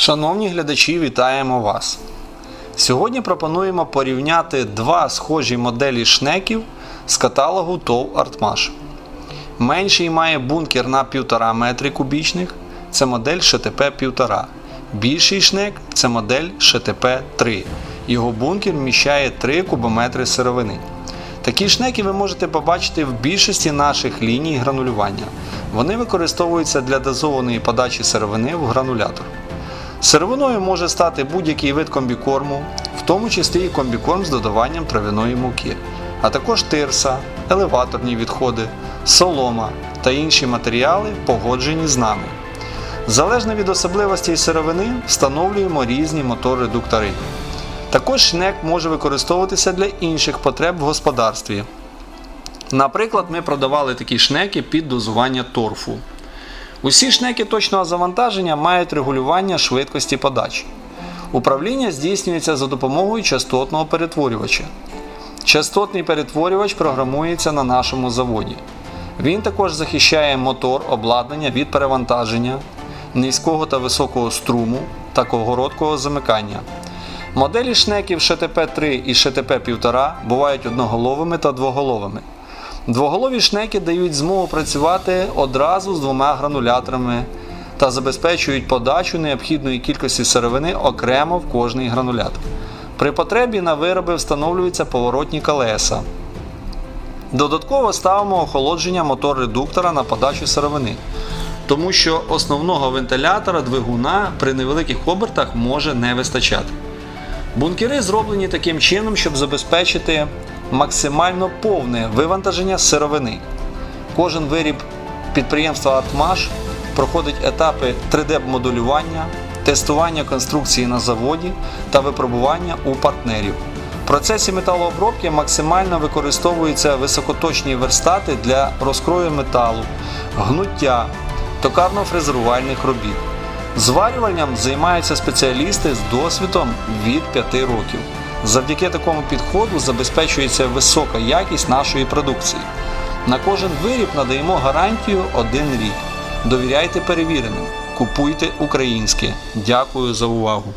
Шановні глядачі, вітаємо вас! Сьогодні пропонуємо порівняти два схожі моделі шнеків з каталогу ТОВ Артмаш. Менший має бункер на 1,5 метри кубічних, це модель ШТП 1,5. Більший шнек це модель ШТП 3. Його бункер вміщає 3 кубометри сировини. Такі шнеки ви можете побачити в більшості наших ліній гранулювання. Вони використовуються для дозованої подачі сировини в гранулятор. Сировиною може стати будь-який вид комбікорму, в тому числі і комбікорм з додаванням трав'яної муки, а також тирса, елеваторні відходи, солома та інші матеріали, погоджені з нами. Залежно від особливостей сировини, встановлюємо різні мотор-редуктори. Також шнек може використовуватися для інших потреб в господарстві. Наприклад, ми продавали такі шнеки під дозування торфу. Усі шнеки точного завантаження мають регулювання швидкості подачі. Управління здійснюється за допомогою частотного перетворювача. Частотний перетворювач програмується на нашому заводі. Він також захищає мотор обладнання від перевантаження, низького та високого струму та короткого замикання. Моделі шнеків ШТП-3 і ШТП-1,5 бувають одноголовими та двоголовими. Двоголові шнеки дають змогу працювати одразу з двома грануляторами та забезпечують подачу необхідної кількості сировини окремо в кожний гранулятор. При потребі на вироби встановлюються поворотні колеса. Додатково ставимо охолодження мотор-редуктора на подачу сировини, тому що основного вентилятора двигуна при невеликих обертах може не вистачати. Бункери зроблені таким чином, щоб забезпечити максимально повне вивантаження сировини. Кожен виріб підприємства Артмаш проходить етапи 3D-моделювання, тестування конструкції на заводі та випробування у партнерів. В процесі металообробки максимально використовуються високоточні верстати для розкрою металу, гнуття, токарно-фрезерувальних робіт. Зварюванням займаються спеціалісти з досвідом від 5 років. Завдяки такому підходу забезпечується висока якість нашої продукції. На кожен виріб надаємо гарантію один рік. Довіряйте перевіреним, купуйте українське. Дякую за увагу!